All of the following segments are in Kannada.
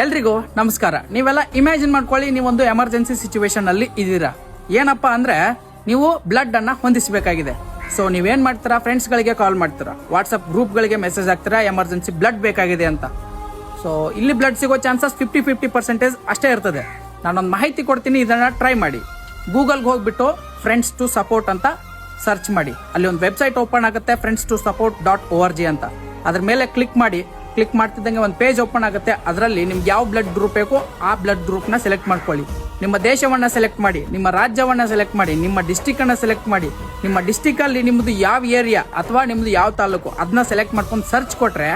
ಎಲ್ರಿಗೂ ನಮಸ್ಕಾರ. ನೀವೆಲ್ಲ ಇಮ್ಯಾಜಿನ್ ಮಾಡ್ಕೊಳ್ಳಿ, ನೀವೊಂದು ಎಮರ್ಜೆನ್ಸಿ ಸಿಚುವೇಶನ್ ಅಲ್ಲಿ ಇದ್ದೀರಾ. ಏನಪ್ಪಾ ಅಂದ್ರೆ, ನೀವು ಬ್ಲಡ್ ಅನ್ನ ಹೊಂದಿಸಬೇಕಾಗಿದೆ. ಸೊ ನೀವೇನ್ ಮಾಡ್ತೀರಾ? ಫ್ರೆಂಡ್ಸ್ ಗಳಿಗೆ ಕಾಲ್ ಮಾಡ್ತೀರಾ. ವಾಟ್ಸ್ಆಪ್ ಗ್ರೂಪ್ ಗಳಿಗೆ ಮೆಸೇಜ್ ಹಾಕ್ತೀರಾ? ಎಮರ್ಜೆನ್ಸಿ ಬ್ಲಡ್ ಬೇಕಾಗಿದೆ ಅಂತ. ಸೊ ಇಲ್ಲಿ ಬ್ಲಡ್ ಸಿಗೋ ಚಾನ್ಸಸ್ ಫಿಫ್ಟಿ ಫಿಫ್ಟಿ ಪರ್ಸೆಂಟೇಜ್ ಅಷ್ಟೇ ಇರ್ತದೆ. ನಾನೊಂದು ಮಾಹಿತಿ ಕೊಡ್ತೀನಿ, ಇದನ್ನ ಟ್ರೈ ಮಾಡಿ. ಗೂಗಲ್ಗೆ ಹೋಗ್ಬಿಟ್ಟು ಫ್ರೆಂಡ್ಸ್ ಟು ಸಪೋರ್ಟ್ ಅಂತ ಸರ್ಚ್ ಮಾಡಿ. ಅಲ್ಲಿ ಒಂದು ವೆಬ್ಸೈಟ್ ಓಪನ್ ಆಗುತ್ತೆ friends to support dot O R G ಅಂತ. ಅದ್ರ ಮೇಲೆ ಕ್ಲಿಕ್ ಮಾಡಿ. ಕ್ಲಿಕ್ ಮಾಡ್ತಿದ್ದಂಗೆ ಒಂದು ಪೇಜ್ ಓಪನ್ ಆಗುತ್ತೆ. ಅದರಲ್ಲಿ ನಿಮ್ಗೆ ಯಾವ ಬ್ಲಡ್ ಗ್ರೂಪ್ ಬೇಕೋ ಆ ಬ್ಲಡ್ ಗ್ರೂಪ್ನ ಸೆಲೆಕ್ಟ್ ಮಾಡ್ಕೊಳ್ಳಿ. ನಿಮ್ಮ ದೇಶವನ್ನ ಸೆಲೆಕ್ಟ್ ಮಾಡಿ, ನಿಮ್ಮ ರಾಜ್ಯವನ್ನ ಸೆಲೆಕ್ಟ್ ಮಾಡಿ, ನಿಮ್ಮ ಡಿಸ್ಟಿಕ್ ಅನ್ನ ಸೆಲೆಕ್ಟ್ ಮಾಡಿ, ನಿಮ್ಮ ಡಿಸ್ಟಿಕ್ ಅಲ್ಲಿ ನಿಮ್ಮದು ಯಾವ ಏರಿಯಾ ಅಥವಾ ನಿಮ್ಮದು ಯಾವ ತಾಲೂಕು ಅದನ್ನ ಸೆಲೆಕ್ಟ್ ಮಾಡ್ಕೊಂಡು ಸರ್ಚ್ ಕೊಟ್ಟರೆ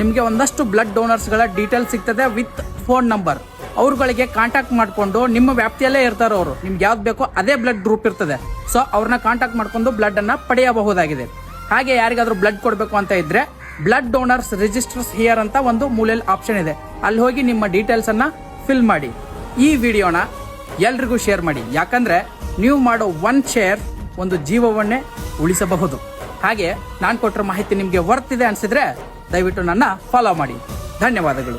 ನಿಮಗೆ ಒಂದಷ್ಟು ಬ್ಲಡ್ ಡೋನರ್ಸ್ಗಳ ಡೀಟೇಲ್ ಸಿಗ್ತದೆ ವಿತ್ ಫೋನ್ ನಂಬರ್ ಅವ್ರುಗಳಿಗೆ ಕಾಂಟ್ಯಾಕ್ಟ್ ಮಾಡಿಕೊಂಡು ನಿಮ್ಮ ವ್ಯಾಪ್ತಿಯಲ್ಲೇ ಇರ್ತಾರೆ ಅವರು, ನಿಮ್ಗೆ ಯಾವ್ದು ಬೇಕೋ ಅದೇ ಬ್ಲಡ್ ಗ್ರೂಪ್ ಇರ್ತದೆ. ಸೊ ಅವ್ರನ್ನ ಕಾಂಟ್ಯಾಕ್ಟ್ ಮಾಡ್ಕೊಂಡು ಬ್ಲಡ್ ಅನ್ನ ಪಡೆಯಬಹುದಾಗಿದೆ. ಹಾಗೆ ಯಾರಿಗಾದರೂ ಬ್ಲಡ್ ಕೊಡಬೇಕು ಅಂತ ಇದ್ರೆ ಬ್ಲಡ್ ಡೋನರ್ಸ್ ರಿಜಿಸ್ಟರ್ಸ್ ಹಿಯರ್ ಅಂತ ಒಂದು ಮೂಲೆಯಲ್ಲಿ ಆಪ್ಷನ್ ಇದೆ. ಅಲ್ಲಿ ಹೋಗಿ ನಿಮ್ಮ ಡೀಟೇಲ್ಸ್ ಅನ್ನ ಫಿಲ್ ಮಾಡಿ. ಈ ವಿಡಿಯೋನ ಎಲ್ರಿಗೂ ಶೇರ್ ಮಾಡಿ. ಯಾಕಂದ್ರೆ ನೀವು ಮಾಡೋ ಒನ್ ಶೇರ್ ಒಂದು ಜೀವವನ್ನೇ ಉಳಿಸಬಹುದು. ಹಾಗೆ ನಾನು ಕೊಟ್ಟಿರೋ ಮಾಹಿತಿ ನಿಮಗೆ ವರ್ತ್ ಇದೆ ಅನ್ಸಿದ್ರೆ ದಯವಿಟ್ಟು ನನ್ನ ಫಾಲೋ ಮಾಡಿ. ಧನ್ಯವಾದಗಳು.